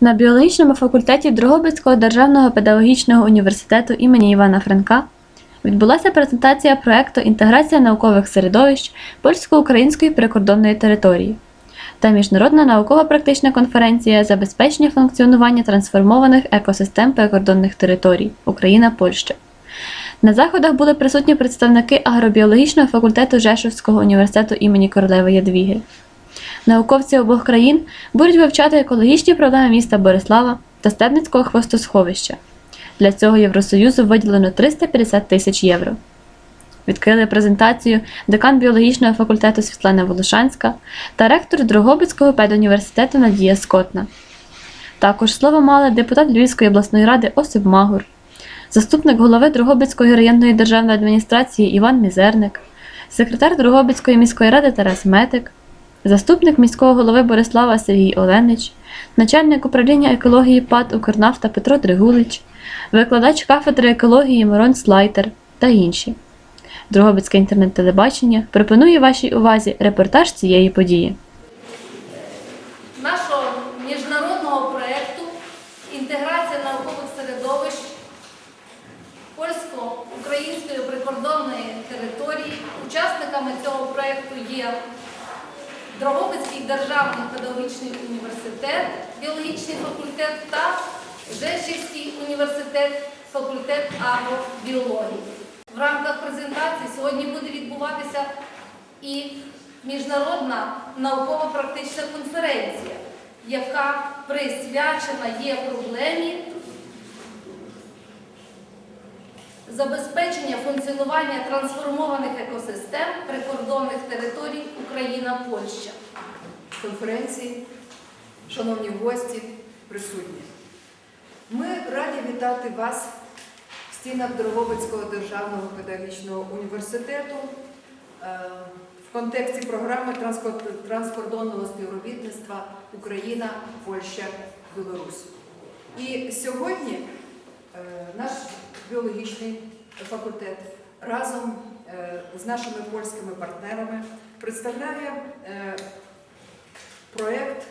На біологічному факультеті Дрогобицького державного педагогічного університету імені Івана Франка відбулася презентація проекту Інтеграція наукових середовищ польсько-української прикордонної території та міжнародна науково-практична конференція забезпечення функціонування трансформованих екосистем прикордонних територій Україна Польща. На заходах були присутні представники агробіологічного факультету Жешовського університету імені Королеви Ядвіги. Науковці обох країн будуть вивчати екологічні проблеми міста Борислава та Стебницького хвостосховища. Для цього Євросоюзу виділено 350 тисяч євро. Відкрили презентацію декан біологічного факультету Світлана Волошанська та ректор Дрогобицького педуніверситету Надія Скотна. Також слово мали депутат Львівської обласної ради Осип Магур, заступник голови Дрогобицької районної державної адміністрації Іван Мізерник, секретар Дрогобицької міської ради Тарас Метик, заступник міського голови Борислава Сергій Оленич, начальник управління екології ПАД Укрнафта Петро Дригулич, викладач кафедри екології Мирон Слайтер та інші. Дрогобицьке інтернет-телебачення пропонує вашій увазі репортаж цієї події. нашого міжнародного проєкту інтеграція наукових середовищ польсько-української прикордонної території. Учасниками цього проєкту є Дрогобицький державний педагогічний університет, біологічний факультет та Жешівський університет, факультет агробіології. В рамках презентації сьогодні буде відбуватися і міжнародна науково-практична конференція, яка присвячена є проблемі забезпечення функціонування трансформованих екосистем прикордонних територій Україна-Польща. конференції, шановні гості, присутні. Ми раді вітати вас в стінах Дрогобицького державного педагогічного університету е, в контексті програми транскор- транскордонного співробітництва Україна, Польща, Білорусь. І сьогодні е, наш біологічний факультет разом з нашими польськими партнерами представляє е, проєкт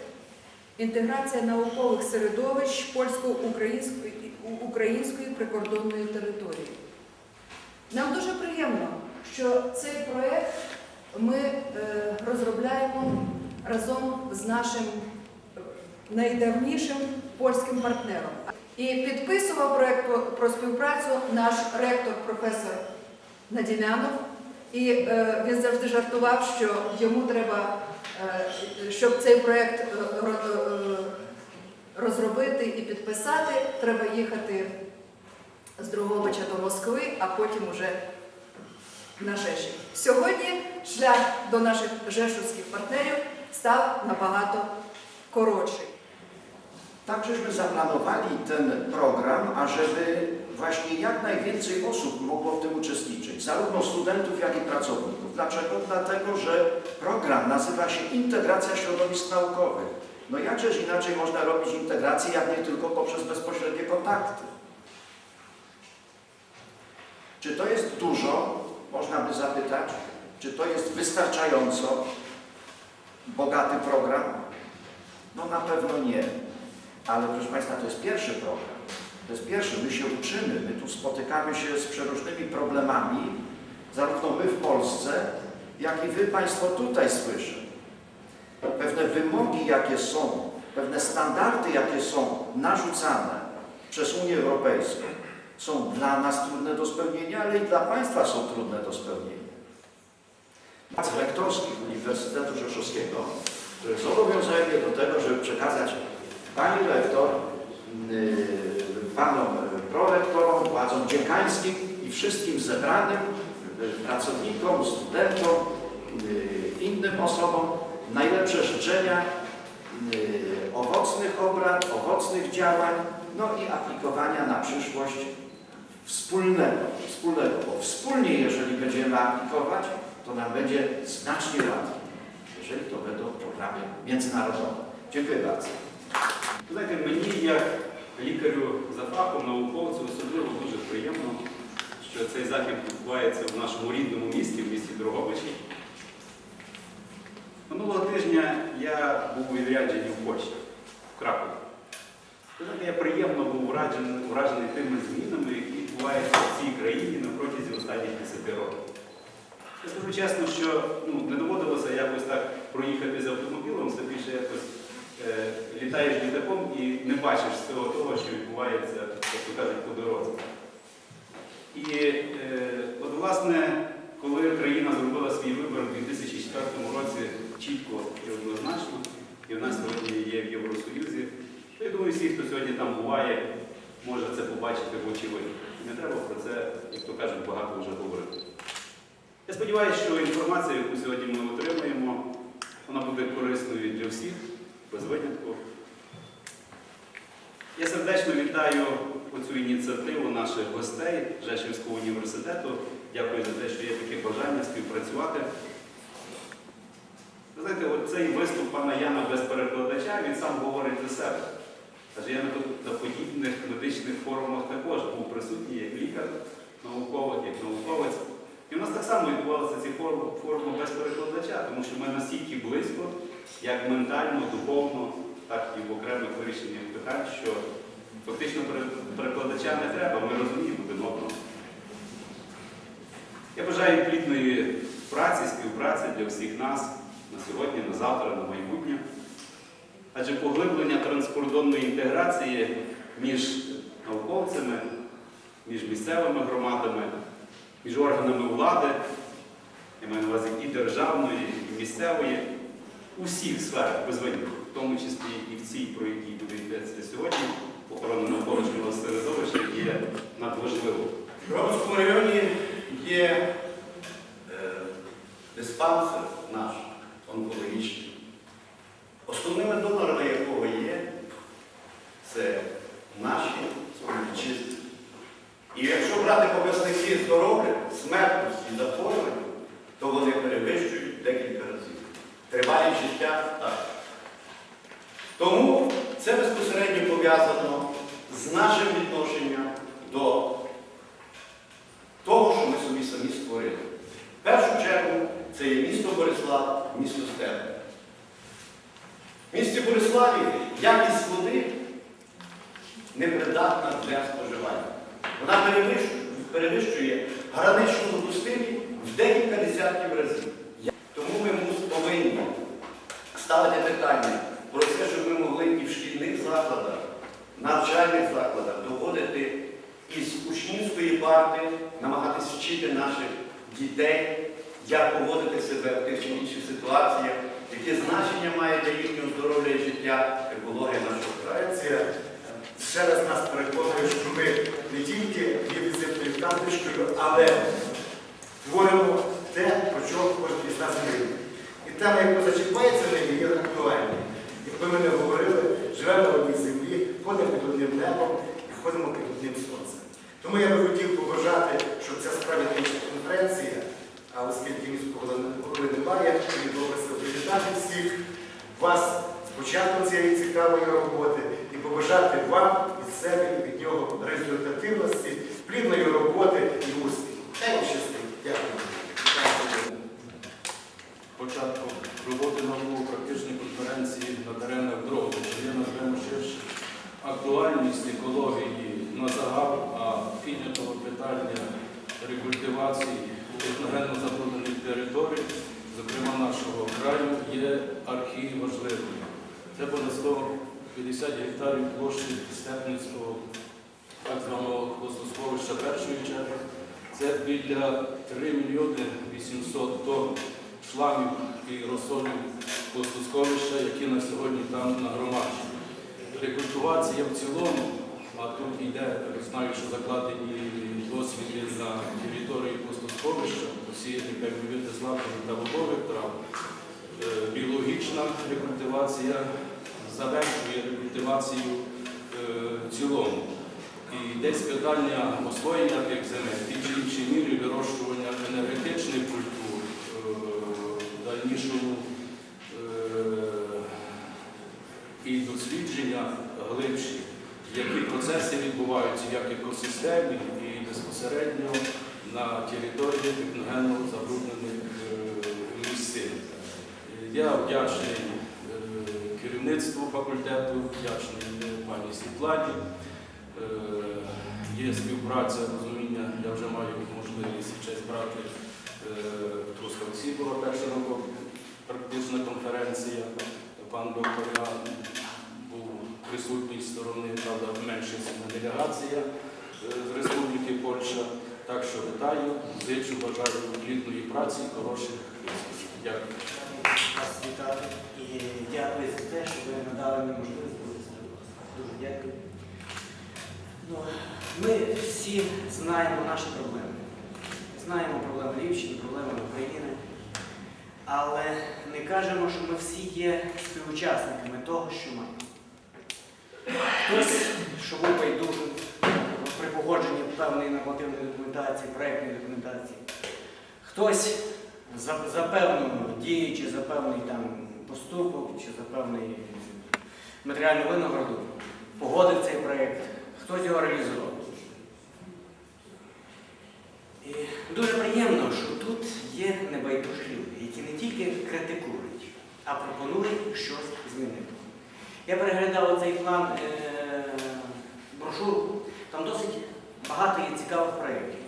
інтеграція наукових середовищ польсько-української прикордонної території. Нам дуже приємно, що цей проєкт ми е, розробляємо разом з нашим е, найдавнішим польським партнером. І підписував проєкт про, про співпрацю наш ректор професор Надімянов. І е, він завжди жартував, що йому треба, е, щоб цей проєкт е, розробити і підписати, треба їхати з Дрогобича до Москви, а потім уже на Жешів. Сьогодні шлях до наших жешовських партнерів став набагато коротший. Tak żeśmy zaplanowali ten program, ażeby właśnie jak najwięcej osób mogło w tym uczestniczyć, zarówno studentów, jak i pracowników. Dlaczego? Dlatego, że program nazywa się Integracja Środowisk Naukowych. No jakżeż inaczej można robić integrację, jak nie tylko poprzez bezpośrednie kontakty. Czy to jest dużo? Można by zapytać. Czy to jest wystarczająco bogaty program? No na pewno nie. Ale proszę Państwa, to jest pierwszy program. Jest pierwszy. My się uczymy, my tu spotykamy się z przeróżnymi problemami, zarówno my w Polsce, jak i Wy Państwo tutaj słyszę. Pewne wymogi, jakie są, pewne standardy, jakie są narzucane przez Unię Europejską, są dla nas trudne do spełnienia, ale i dla Państwa są trudne do spełnienia. Prac rektorskich Uniwersytetu Rzeszowskiego, które zobowiązały mnie do tego, żeby przekazać Pani rektor, yy, panom e, prorektorom, władzom dziekańskim i wszystkim zebranym e, pracownikom, studentom, e, innym osobom najlepsze życzenia owocnych obrad, owocnych działań, no i aplikowania na przyszłość wspólnego, wspólnego, bo wspólnie jeżeli będziemy aplikować, to nam będzie znacznie łatwiej, jeżeli to będą programy międzynarodowe. Dziękuję bardzo. Tutaj mniej jak лікарю за фахом, науковцю, особливо дуже приємно, що цей захід відбувається в нашому рідному місті, в місті Дрогобичі. Минулого тижня я був у відрядженні в Польщі, в Кракові. Я приємно був вражений, вражений тими змінами, які відбуваються в цій країні на протязі останніх 10 років. Я скажу чесно, що ну, не доводилося якось так проїхати з автомобілем, все більше якось літаєш літаком і не бачиш всього того, що відбувається, як кажуть, по дорозі. І е, от, власне, коли країна зробила свій вибір у 2004 році чітко і однозначно, і в нас сьогодні є в Євросоюзі, то я думаю, всі, хто сьогодні там буває, може це побачити в очевидь. Не треба про це, як то кажуть, багато вже говорити. Я сподіваюся, що інформація, яку сьогодні ми отримаємо, вона буде корисною для всіх, без винятку. Я сердечно вітаю оцю ініціативу наших гостей Жешівського університету. Дякую за те, що є таке бажання співпрацювати. Знаєте, цей виступ пана Яна без перекладача, він сам говорить за себе. Адже я на подібних медичних форумах також був присутній як лікар, науковик, як науковець. І в нас так само відбувалися ці форуми без перекладача, тому що ми настільки близько, як ментально, духовно, так і в окремих вирішеннях питань, що фактично перекладача не треба, ми розуміємо один одного. Я бажаю плідної праці, співпраці для всіх нас на сьогодні, на завтра, на майбутнє. Адже поглиблення транскордонної інтеграції між науковцями, між місцевими громадами, між органами влади, я маю на увазі і державної, і місцевої, у всіх сферах без в тому числі і в цій, про якій буде йдеться сьогодні, охорона навколишнього середовища є надважливо. В Ромському районі є е, диспансер наш онкологічний, основними донорами якого є це наші співвітчизники. І якщо брати показники здоров'я, смертності і захворювань, то вони перевищують декілька разів. Тривалість життя так. Тому це безпосередньо пов'язано з нашим відношенням до того, що ми собі самі створили. В першу чергу це є місто Борислав, місто Степи. В місті Бориславі якість води непридатна для споживання. Вона перевищує, перевищує гранично допустимі в декілька десятків разів. Тому ми повинні ставити питання про те, щоб ми могли і в шкільних закладах, навчальних закладах доводити із учнівської парти, намагатися вчити наших дітей, як поводити себе в тих чи інших ситуаціях, яке значення має для їхнього здоров'я і життя екологія нашого краю. Ще раз нас переконує, що ми не тільки є візитною карточкою, але творимо те, про що кожен із нас мріє. І тема, яку зачіпається в неї, є актуальною. Якби ми не говорили, живемо на одній землі, ходимо під одним небом і ходимо під одним сонцем. Тому я би хотів побажати, щоб ця справді конференція, а оскільки міського голови немає, мені добре привітати всіх вас початком цієї цікавої роботи і побажати вам себе і від нього результативності, плідної роботи і успіху. Щастить. Дякую. початку роботи науково-практичної конференції на теренах Дрогобича. Я назвемо ширше актуальність екології на загал, а піднятого питання рекультивації техногенно забруднених територій, зокрема нашого краю, є архів важливим. Це понад 150 гектарів площі Степницького так званого хвостосховища першої черги. Це біля 3 мільйони 800 тонн шламів і розсолів хвостосховища, які на сьогодні там нагромаджені. Рекультивація в цілому, а тут йде, знаю, що закладені досвіди на території хвостосховища, посіяні певні види злакових та бобових трав. Е, Біологічна рекультивація завершує рекультивацію е, в цілому. І десь питання освоєння тих земель, в тій чи іншій мірі вирощування енергетичних культур, е, в дальнішому е, і дослідження глибші, які процеси відбуваються як екосистемі і безпосередньо на території техногенно забруднених місцин. Я вдячний керівництву факультету, вдячний пані Світлані. Е, Є співпраця, розуміння, я вже маю можливість і честь брати е, в Трускавці була перша робо- практична конференція. Пан доктор Іоанн був присутній сторони, правда, менша делегація е, з Республіки Польща. Так що вітаю, зичу, бажаю плідної праці, хороших висновків. Дякую. вас вітати і дякую за те, що ви надали мені можливість бути з вами. Дуже дякую. Ну, ми всі знаємо наші проблеми. Знаємо проблеми Львівщини, проблеми України. Але не кажемо, що ми всі є співучасниками того, що маємо. Хтось, що був байдужим при погодженні певної нормативної документації, проєктної документації. Хтось за, за певну дію чи за певний там поступок, чи за певний матеріальну винагороду погодив цей проєкт, хтось його реалізував. І дуже приємно, що тут є небайдужі люди, які не тільки критикують, а пропонують щось змінити. Я переглядав цей план е, брошурку, там досить багато є цікавих проєктів.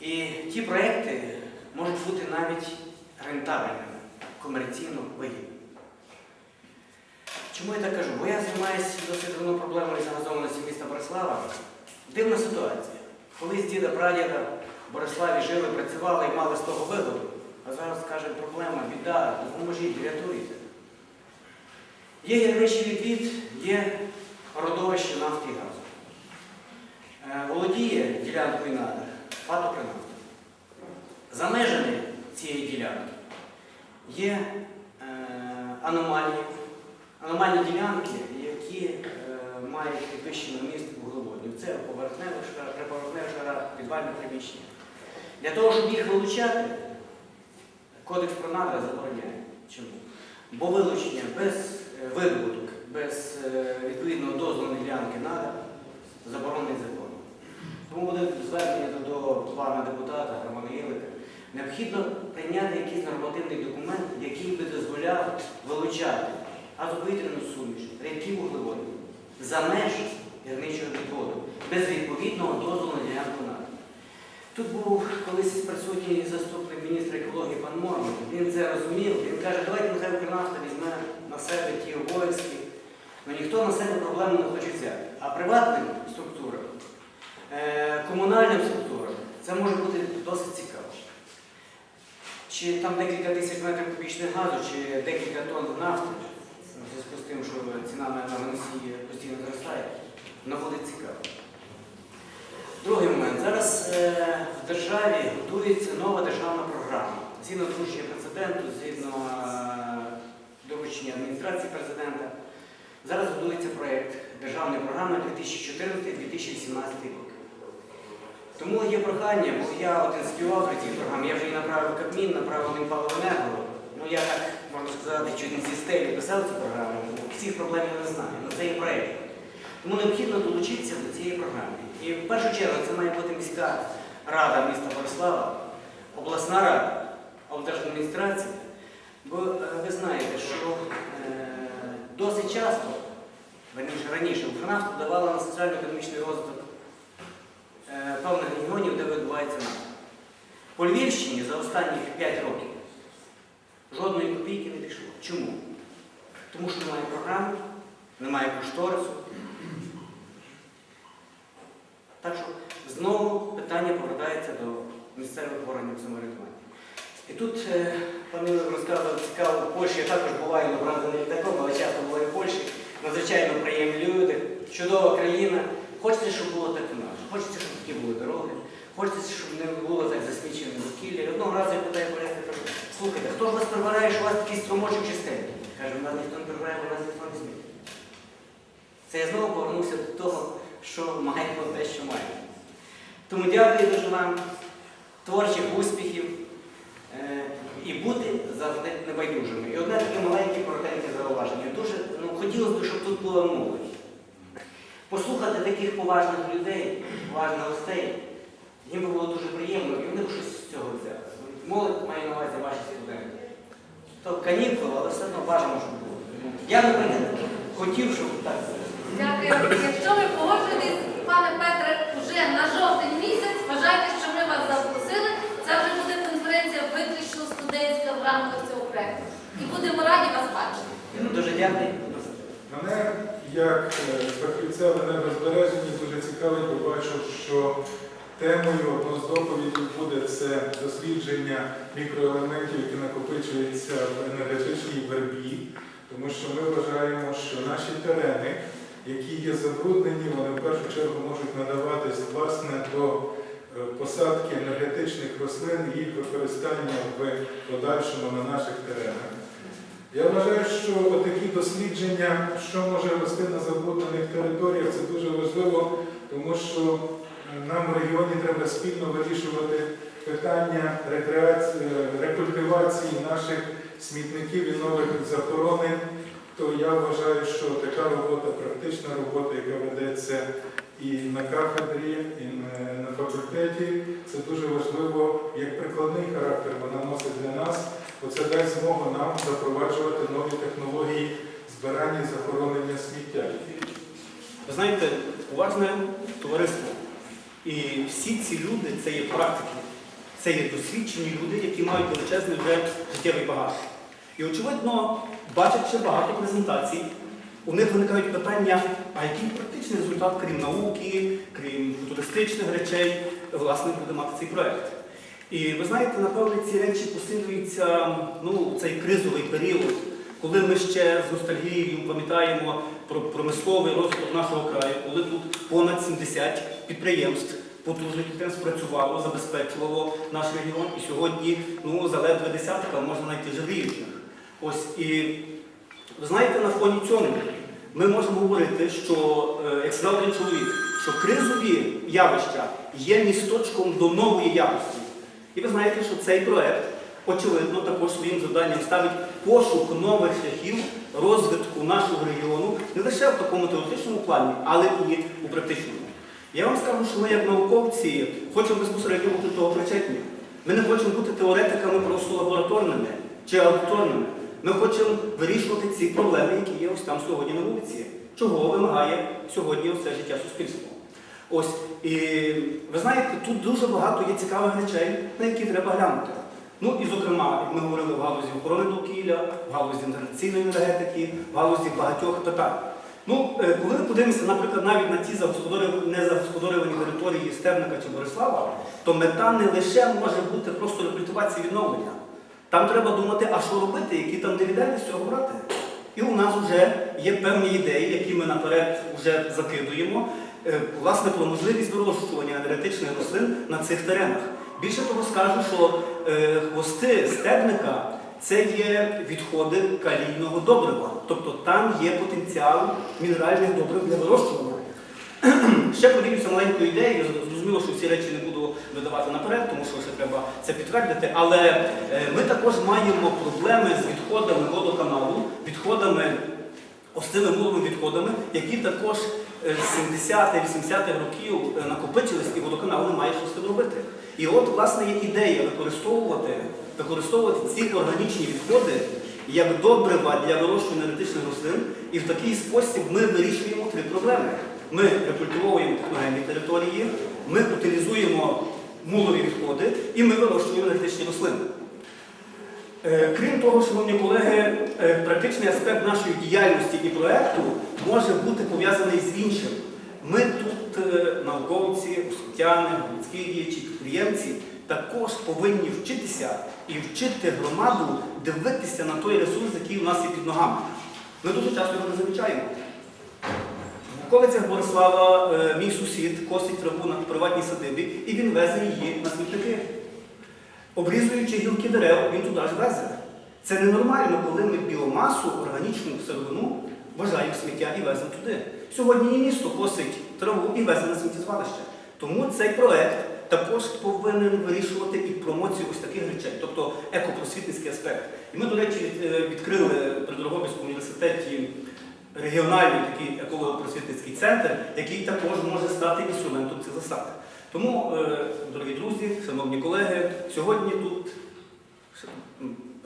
І ті проекти можуть бути навіть рентабельними, комерційно вигідними. Чому я так кажу? Бо я займаюся досить давно проблемою загазованості міста Борислава. Дивна ситуація. Колись діда прадіда в Бориславі жили, працювали і мали з того вигоду. А зараз, каже, проблема, біда, допоможіть, рятуйте. Є гірничий відвід, є родовище нафти і газу. Е, Володіє ділянкою надр, ФАТ «Укрнафта». За межами цієї ділянки є е, аномалії, аномальні ділянки, які е, мають підвищений вміст вуглеводнів. Це поверхневих шара, приповерхневих шара, підвальне приміщення. Для того, щоб їх вилучати, Кодекс про надра забороняє. Чому? Бо вилучення без е, видобуток, без е, відповідного дозволу ділянки надр заборонений законом. Тому буде звернення до, пана депутата Романа Єлика. Необхідно прийняти якийсь нормативний документ, який би дозволяв вилучати азоповітряну суміш, рідкі вуглеводи за межі гірничого відводу, без відповідного дозволу на ділянку надр. Тут був колись присутній заступник міністра екології пан Мормон. Він це розумів. Він каже, давайте нехай Укрнафта візьме на себе ті обов'язки. Ну ніхто на себе проблему не хоче взяти. А приватним структурам, е, комунальним структурам це може бути досить цікаво. Чи там декілька тисяч метрів кубічних газу, чи декілька тонн нафти, в зв'язку з тим, що ціна на на носії постійно зростає, воно буде цікаво. Другий момент. Зараз е, в державі готується нова державна програма. Згідно доручення президенту, згідно е, доручення адміністрації президента, зараз готується проєкт державної програми 2014-2018 рік. Тому є прохання, бо я один з співавторів цієї програми, я вже її направив в Кабмін, направив в Павленерго. Ну я так, можна сказати, чуть не зі стелі писав цю програму, всіх проблем я не знаю. Ну це є проєкт. Тому необхідно долучитися до цієї програми. І в першу чергу це має бути міська рада міста Борислава, обласна рада, облдержадміністрація. Бо е, ви знаєте, що е, досить часто, верніше раніше, Укрнафта давала на соціально-економічний розвиток е, певних регіонів, де відбувається нафта. По Львівщині за останні 5 років жодної копійки не пішло. Чому? Тому що немає програми, немає кошторису. Так що знову питання повертається до місцевих органів самоврядування. І тут е, пан Ігор розказував цікаво в Польщі, я також буваю, не літаком, але часто буваю в Польщі. Надзвичайно приємні люди, чудова країна. Хочеться, щоб було так нас. Хочеться, щоб такі були дороги. Хочеться, щоб не було так засмічене довкілля. І Одного разу я питаю кажу, слухайте, хто ж вас прибирає, що у вас такий струмочок чистенький? Каже, у нас ніхто не прибирає, бо у нас ніхто не сміє. Це я знову повернувся до того, що маємо те, що маємо. Тому дякую дуже вам, творчих успіхів е, і бути завжди небайдужими. І одне таке маленьке коротеньке зауваження. Дуже ну, хотілося б, щоб тут була молодь. Послухати таких поважних людей, поважних гостей, їм би було дуже приємно, і вони б щось з цього взяли. Молодь має на увазі ваші студенти. То канікули, але все одно бажано, щоб було. Я, наприклад, хотів, щоб так. було. Дякую. Якщо ви погоджуєтесь, пане Петре, уже на жовтень місяць вважайте, що ми вас запросили. Це вже буде конференція виключно студентська в рамках цього проекту. І будемо раді вас бачити. Ну, дуже дякую. Мене як е, фахівця в енергозбереженні дуже цікавить, бо бачу, що темою одного з доповідей буде це дослідження мікроелементів, які накопичуються в енергетичній вербі, тому що ми вважаємо, що наші терени, які є забруднені, вони в першу чергу можуть надаватись власне до е, посадки енергетичних рослин і їх використання в подальшому на наших теренах. Я вважаю, що такі дослідження, що може рости на забруднених територіях, це дуже важливо, тому що нам в регіоні треба спільно вирішувати питання рекультивації наших смітників і нових захоронень. То я вважаю, що така робота, практична робота, яка ведеться і на кафедрі, і на- факультеті, це дуже важливо, як прикладний характер вона носить для нас. Оце дасть змогу нам запроваджувати нові технології збирання і захоронення сміття. Ви знаєте, уважне товариство. І всі ці люди це є практики, це є досвідчені люди, які мають величезний вже життєвий багаж. І очевидно, бачачи багато презентацій, у них виникають питання, а який практичний результат, крім науки, крім футуристичних речей, власне, буде мати цей проект. І ви знаєте, напевно, ці речі посилюються ну, цей кризовий період, коли ми ще з ностальгією пам'ятаємо про промисловий розвиток нашого краю, коли тут понад 70 підприємств, потужних підприємств працювало, забезпечувало наш регіон. І сьогодні ну, заледве десятка можна знайти жаліючих. Ось і ви знаєте, на фоні цьому ми можемо говорити, що, е, як сказав один чоловік, що кризові явища є місточком до нової якості. І ви знаєте, що цей проект, очевидно, також своїм завданням ставить пошук нових шляхів розвитку нашого регіону не лише в такому теоретичному плані, але і у практичному. Я вам скажу, що ми, як науковці, хочемо безпосередньо бути того причетні. Ми не хочемо бути теоретиками просто лабораторними чи аудиторними. Ми хочемо вирішувати ці проблеми, які є ось там сьогодні на вулиці. Чого вимагає сьогодні все життя суспільства. Ось, і ви знаєте, тут дуже багато є цікавих речей, на які треба глянути. Ну і зокрема, ми говорили в галузі охорони довкілля, в галузі інтеграційної енергетики, в галузі багатьох питань. Ну, е, коли ми подивимося, наприклад, навіть на ті загосподарювані- незагосподарювані території Стебника чи Борислава, то мета не лише може бути просто рекультивація відновлення. Там треба думати, а що робити, які там дивіденди з цього брати. І у нас вже є певні ідеї, які ми наперед вже закидуємо, е, власне, про можливість вирощування енергетичних рослин на цих теренах. Більше того скажу, що е, хвости стебника це є відходи калійного добрива. Тобто там є потенціал мінеральних добрив для вирощування. Ще поділюся маленькою ідеєю. Зрозуміло, що всі речі не буду видавати наперед, тому що ще треба це підтвердити. Але е, ми також маємо проблеми з відходами водоканалу, відходами, остими муловими відходами, які також е, з 70-80-х років е, накопичились, і водоканал не має що з цим робити. І от, власне, є ідея використовувати, використовувати ці органічні відходи як добрива для вирощування енергетичних рослин, і в такий спосіб ми вирішуємо три проблеми. Ми рекультивовуємо техногенні території, ми утилізуємо мулові відходи і ми вирощуємо енергетичні рослини. Е, Крім того, шановні колеги, е, практичний аспект нашої діяльності і проєкту може бути пов'язаний з іншим. Ми тут, е, науковці, освітяни, громадські діячі, підприємці, також повинні вчитися і вчити громаду дивитися на той ресурс, який у нас є під ногами. Ми дуже часто його не замічаємо. В околицях Борислава е, мій сусід косить траву на приватній садибі, і він везе її на смітники. Обрізуючи гілки дерев, він туди ж везе. Це ненормально, коли ми біомасу, органічну сировину вважаємо сміття і веземо туди. Сьогодні і місто косить траву і везе на сміттєзвалище. Тому цей проект також повинен вирішувати і промоцію ось таких речей, тобто екопросвітницький аспект. І ми, до речі, е, відкрили при Дрогобицькому університеті регіональний такий еколого-просвітницький центр, який також може стати інструментом цих засад. Тому, е, дорогі друзі, шановні колеги, сьогодні тут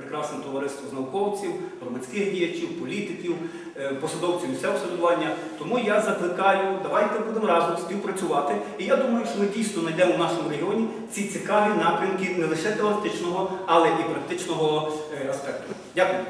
прекрасне товариство з науковців, громадських діячів, політиків, е, посадовців місцевого самоврядування. Тому я закликаю, давайте будемо разом співпрацювати. І я думаю, що ми дійсно знайдемо в нашому регіоні ці цікаві напрямки не лише теоретичного, але і практичного е, аспекту. Дякую.